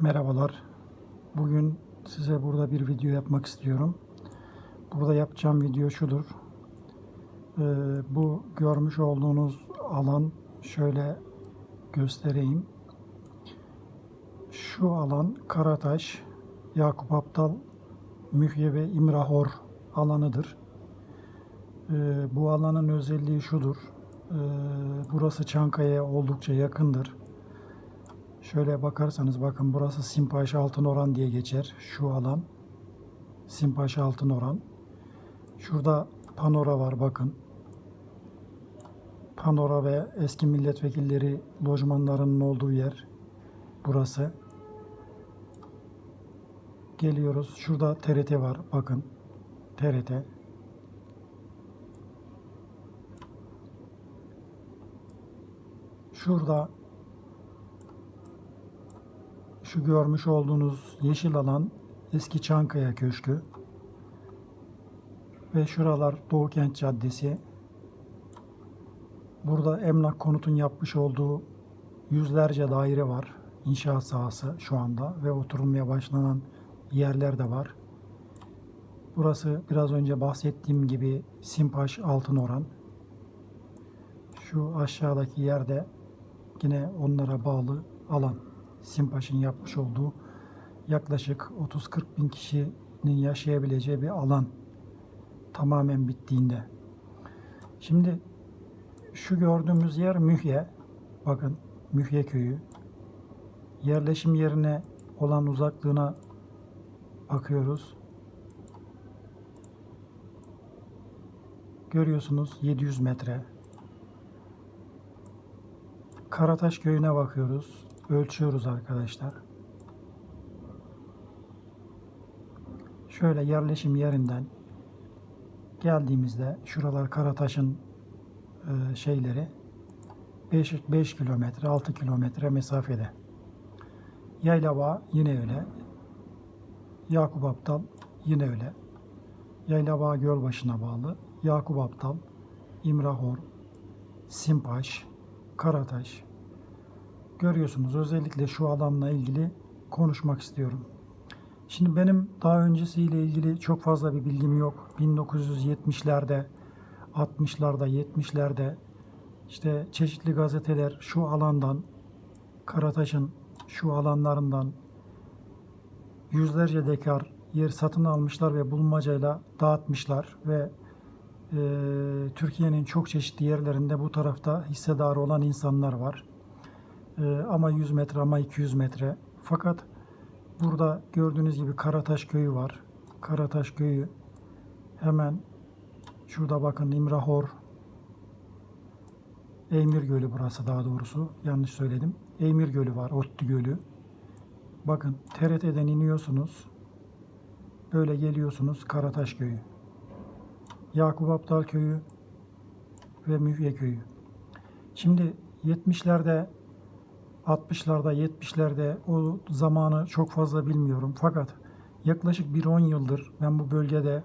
Merhabalar. Bugün size burada bir video yapmak istiyorum. Burada yapacağım video şudur. Ee, bu görmüş olduğunuz alan şöyle göstereyim. Şu alan Karataş, Yakup Aptal, Mühye ve İmrahor alanıdır. Ee, bu alanın özelliği şudur. Ee, burası Çankaya'ya oldukça yakındır. Şöyle bakarsanız bakın burası Simpaş Altın Oran diye geçer şu alan. Simpaş Altın Oran. Şurada Panora var bakın. Panora ve eski milletvekilleri lojmanlarının olduğu yer burası. Geliyoruz. Şurada TRT var bakın. TRT. Şurada şu görmüş olduğunuz yeşil alan eski Çankaya Köşkü. Ve şuralar Doğu Kent Caddesi. Burada emlak konutun yapmış olduğu yüzlerce daire var. İnşaat sahası şu anda ve oturulmaya başlanan yerler de var. Burası biraz önce bahsettiğim gibi Simpaş Altın Oran. Şu aşağıdaki yerde yine onlara bağlı alan. Simpaş'ın yapmış olduğu yaklaşık 30-40 bin kişinin yaşayabileceği bir alan tamamen bittiğinde. Şimdi şu gördüğümüz yer Mühye. Bakın Mühye köyü. Yerleşim yerine olan uzaklığına bakıyoruz. Görüyorsunuz 700 metre. Karataş köyüne bakıyoruz. Ölçüyoruz arkadaşlar. Şöyle yerleşim yerinden geldiğimizde şuralar Karataş'ın e, şeyleri 5, 5 kilometre 6 kilometre mesafede. Yaylava yine öyle. Yakup Aptal yine öyle. Yaylava Gölbaşı'na bağlı. Yakup Aptal, İmrahor, Simpaş, Karataş, görüyorsunuz. Özellikle şu alanla ilgili konuşmak istiyorum. Şimdi benim daha öncesiyle ilgili çok fazla bir bilgim yok. 1970'lerde, 60'larda, 70'lerde işte çeşitli gazeteler şu alandan, Karataş'ın şu alanlarından yüzlerce dekar yer satın almışlar ve bulmacayla dağıtmışlar ve e, Türkiye'nin çok çeşitli yerlerinde bu tarafta hissedar olan insanlar var. Ee, ama 100 metre ama 200 metre. Fakat burada gördüğünüz gibi Karataş köyü var. Karataş köyü hemen şurada bakın İmrahor Eymir Gölü burası daha doğrusu. Yanlış söyledim. Eymir Gölü var. Ottu Gölü. Bakın TRT'den iniyorsunuz. Böyle geliyorsunuz Karataş Köyü. Yakup Aptal Köyü ve Mühye Köyü. Şimdi 70'lerde 60'larda 70'lerde o zamanı çok fazla bilmiyorum. Fakat yaklaşık bir 10 yıldır ben bu bölgede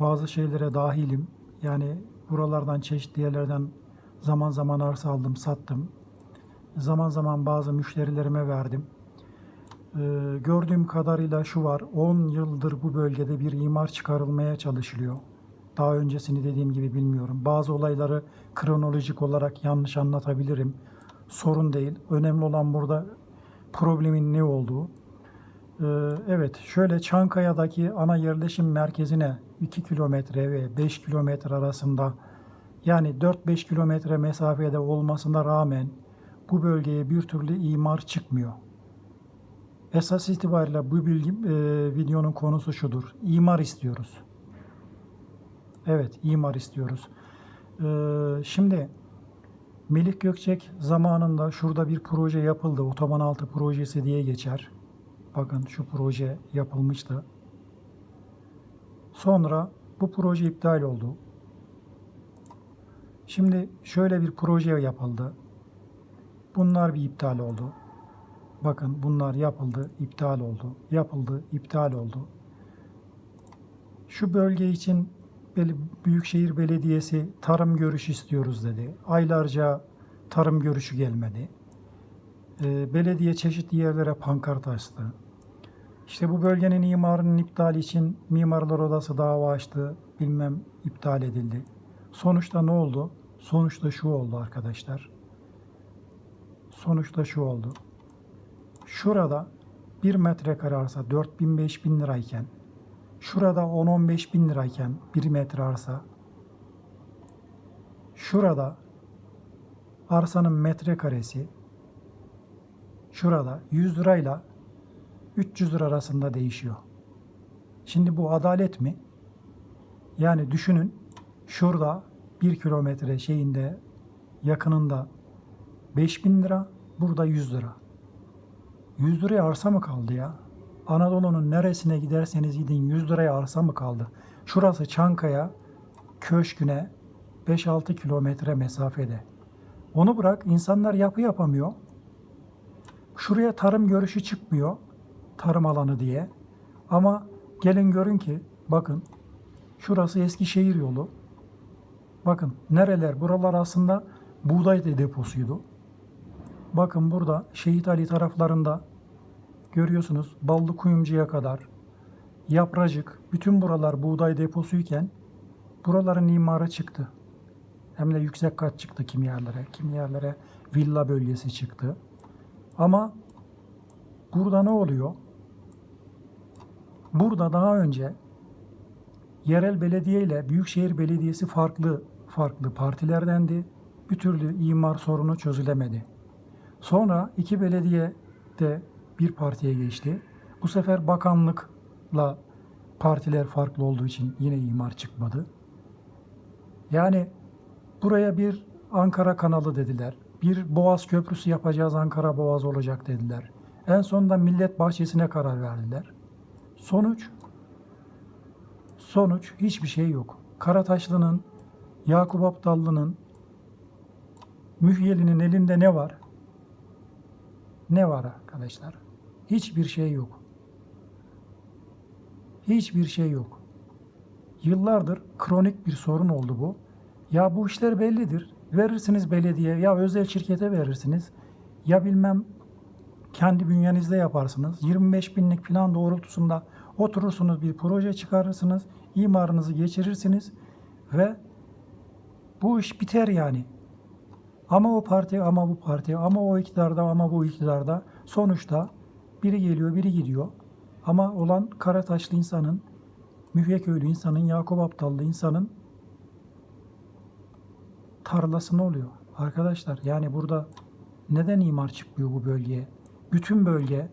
bazı şeylere dahilim. Yani buralardan çeşitli yerlerden zaman zaman arsa aldım, sattım. Zaman zaman bazı müşterilerime verdim. Ee, gördüğüm kadarıyla şu var. 10 yıldır bu bölgede bir imar çıkarılmaya çalışılıyor. Daha öncesini dediğim gibi bilmiyorum. Bazı olayları kronolojik olarak yanlış anlatabilirim sorun değil. Önemli olan burada problemin ne olduğu. Ee, evet, şöyle Çankaya'daki ana yerleşim merkezine 2 kilometre ve 5 kilometre arasında yani 4-5 kilometre mesafede olmasına rağmen bu bölgeye bir türlü imar çıkmıyor. Esas itibariyle bu bilgi, e, videonun konusu şudur. İmar istiyoruz. Evet, imar istiyoruz. Ee, şimdi Melih Gökçek zamanında şurada bir proje yapıldı. Otoban altı projesi diye geçer. Bakın şu proje yapılmıştı. Sonra bu proje iptal oldu. Şimdi şöyle bir proje yapıldı. Bunlar bir iptal oldu. Bakın bunlar yapıldı, iptal oldu. Yapıldı, iptal oldu. Şu bölge için Büyükşehir Belediyesi tarım görüş istiyoruz dedi. Aylarca tarım görüşü gelmedi. e, belediye çeşitli yerlere pankart astı. İşte bu bölgenin imarının iptali için Mimarlar Odası dava açtı. Bilmem iptal edildi. Sonuçta ne oldu? Sonuçta şu oldu arkadaşlar. Sonuçta şu oldu. Şurada 1 metrekare arsa 4000-5000 lirayken şurada 10-15 bin lirayken 1 metre arsa şurada arsanın metrekaresi şurada 100 lirayla 300 lira arasında değişiyor. Şimdi bu adalet mi? Yani düşünün şurada 1 kilometre şeyinde yakınında 5000 lira, burada 100 lira. 100 liraya arsa mı kaldı ya? Anadolu'nun neresine giderseniz gidin 100 liraya arsa mı kaldı? Şurası Çankaya köşküne 5-6 kilometre mesafede. Onu bırak insanlar yapı yapamıyor. Şuraya tarım görüşü çıkmıyor. Tarım alanı diye. Ama gelin görün ki bakın şurası Eskişehir yolu. Bakın nereler buralar aslında buğday deposuydu. Bakın burada Şehit Ali taraflarında görüyorsunuz Ballı Kuyumcu'ya kadar Yapracık bütün buralar buğday deposuyken buraların imarı çıktı. Hem de yüksek kat çıktı kimi yerlere. Kimi yerlere villa bölgesi çıktı. Ama burada ne oluyor? Burada daha önce yerel belediye ile büyükşehir belediyesi farklı farklı partilerdendi. Bir türlü imar sorunu çözülemedi. Sonra iki belediye de bir partiye geçti. Bu sefer bakanlıkla partiler farklı olduğu için yine imar çıkmadı. Yani buraya bir Ankara kanalı dediler. Bir Boğaz Köprüsü yapacağız Ankara Boğaz olacak dediler. En sonunda Millet Bahçesi'ne karar verdiler. Sonuç sonuç hiçbir şey yok. Karataşlı'nın, Yakup Aptallı'nın, Mühyeli'nin elinde ne var? Ne var arkadaşlar? Hiçbir şey yok. Hiçbir şey yok. Yıllardır kronik bir sorun oldu bu. Ya bu işler bellidir. Verirsiniz belediye ya özel şirkete verirsiniz. Ya bilmem kendi bünyenizde yaparsınız. 25 binlik plan doğrultusunda oturursunuz bir proje çıkarırsınız. imarınızı geçirirsiniz ve bu iş biter yani. Ama o parti, ama bu parti, ama o iktidarda, ama bu iktidarda sonuçta biri geliyor, biri gidiyor. Ama olan Karataşlı insanın, Mühyeköylü insanın, Yakup Aptallı insanın tarlası ne oluyor? Arkadaşlar yani burada neden imar çıkmıyor bu bölgeye? Bütün bölge,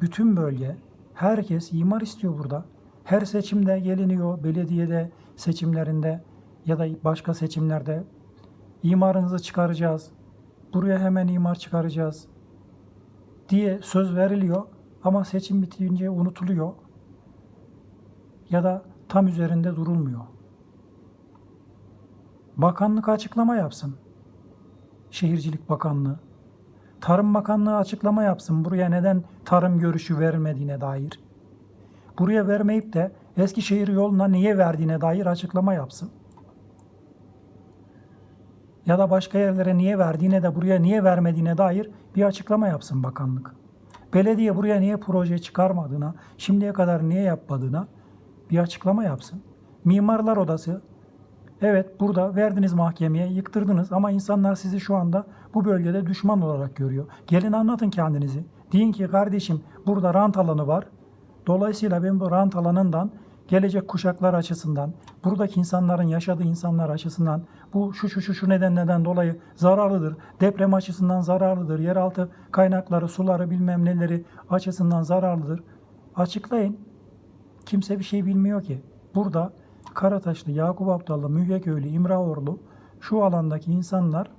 bütün bölge, herkes imar istiyor burada. Her seçimde geliniyor, belediyede seçimlerinde ya da başka seçimlerde imarınızı çıkaracağız. Buraya hemen imar çıkaracağız diye söz veriliyor ama seçim bitince unutuluyor ya da tam üzerinde durulmuyor. Bakanlık açıklama yapsın. Şehircilik Bakanlığı. Tarım Bakanlığı açıklama yapsın buraya neden tarım görüşü vermediğine dair. Buraya vermeyip de Eskişehir yoluna niye verdiğine dair açıklama yapsın. Ya da başka yerlere niye verdiğine de buraya niye vermediğine dair bir açıklama yapsın bakanlık. Belediye buraya niye proje çıkarmadığına, şimdiye kadar niye yapmadığına bir açıklama yapsın. Mimarlar Odası Evet burada verdiniz mahkemeye yıktırdınız ama insanlar sizi şu anda bu bölgede düşman olarak görüyor. Gelin anlatın kendinizi. Deyin ki kardeşim burada rant alanı var. Dolayısıyla ben bu rant alanından gelecek kuşaklar açısından, buradaki insanların yaşadığı insanlar açısından bu şu şu şu şu nedenlerden dolayı zararlıdır. Deprem açısından zararlıdır. Yeraltı kaynakları, suları bilmem neleri açısından zararlıdır. Açıklayın. Kimse bir şey bilmiyor ki. Burada Karataşlı, Yakup Abdallı, Mühyeköylü, İmraorlu şu alandaki insanlar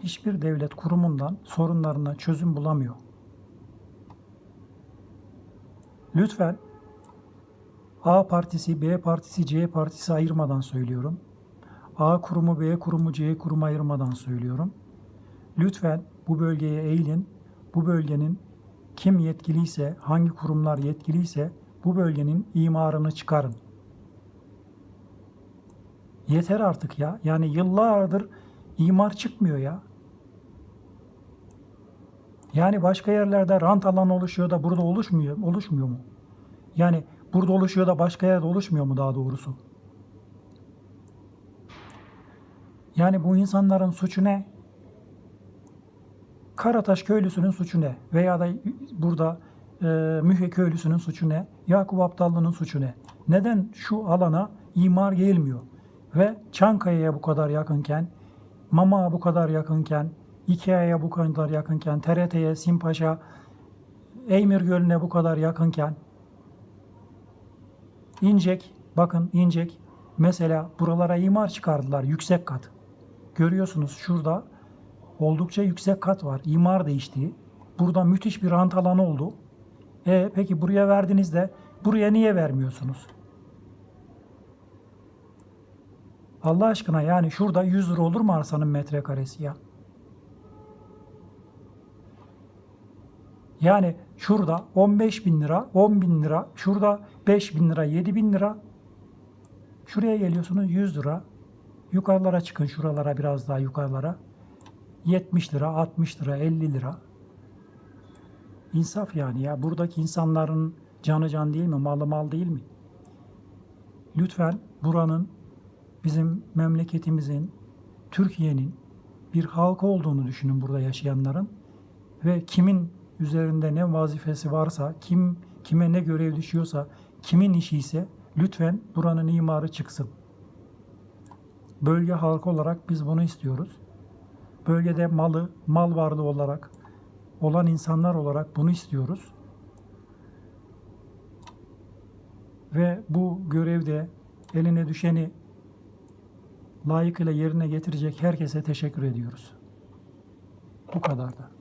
hiçbir devlet kurumundan sorunlarına çözüm bulamıyor. Lütfen A partisi, B partisi, C partisi ayırmadan söylüyorum. A kurumu, B kurumu, C kurumu ayırmadan söylüyorum. Lütfen bu bölgeye eğilin. Bu bölgenin kim yetkiliyse, hangi kurumlar yetkiliyse bu bölgenin imarını çıkarın. Yeter artık ya. Yani yıllardır imar çıkmıyor ya. Yani başka yerlerde rant alanı oluşuyor da burada oluşmuyor, oluşmuyor mu? Yani burada oluşuyor da başka yerde oluşmuyor mu daha doğrusu? Yani bu insanların suçu ne? Karataş köylüsünün suçu ne? Veya da burada e, Mühe köylüsünün suçu ne? Yakup Aptallı'nın suçu ne? Neden şu alana imar gelmiyor? Ve Çankaya'ya bu kadar yakınken, Mama'a bu kadar yakınken, Ikea'ya bu kadar yakınken, TRT'ye, Simpaşa, Eymir Gölü'ne bu kadar yakınken, İncek, bakın İncek, mesela buralara imar çıkardılar, yüksek kat. Görüyorsunuz şurada oldukça yüksek kat var. İmar değiştiği. Burada müthiş bir rant alanı oldu. E peki buraya verdiğinizde buraya niye vermiyorsunuz? Allah aşkına yani şurada 100 lira olur mu arsanın metrekaresi ya? Yani şurada 15 bin lira, 10 bin lira, şurada 5 bin lira, 7 bin lira. Şuraya geliyorsunuz 100 lira. Yukarılara çıkın şuralara biraz daha yukarılara. 70 lira, 60 lira, 50 lira. İnsaf yani ya. Buradaki insanların canı can değil mi? Malı mal değil mi? Lütfen buranın bizim memleketimizin, Türkiye'nin bir halkı olduğunu düşünün burada yaşayanların ve kimin üzerinde ne vazifesi varsa, kim kime ne görev düşüyorsa, kimin işi ise lütfen buranın imarı çıksın. Bölge halkı olarak biz bunu istiyoruz. Bölgede malı, mal varlığı olarak olan insanlar olarak bunu istiyoruz. Ve bu görevde eline düşeni layıkıyla yerine getirecek herkese teşekkür ediyoruz. Bu kadar da.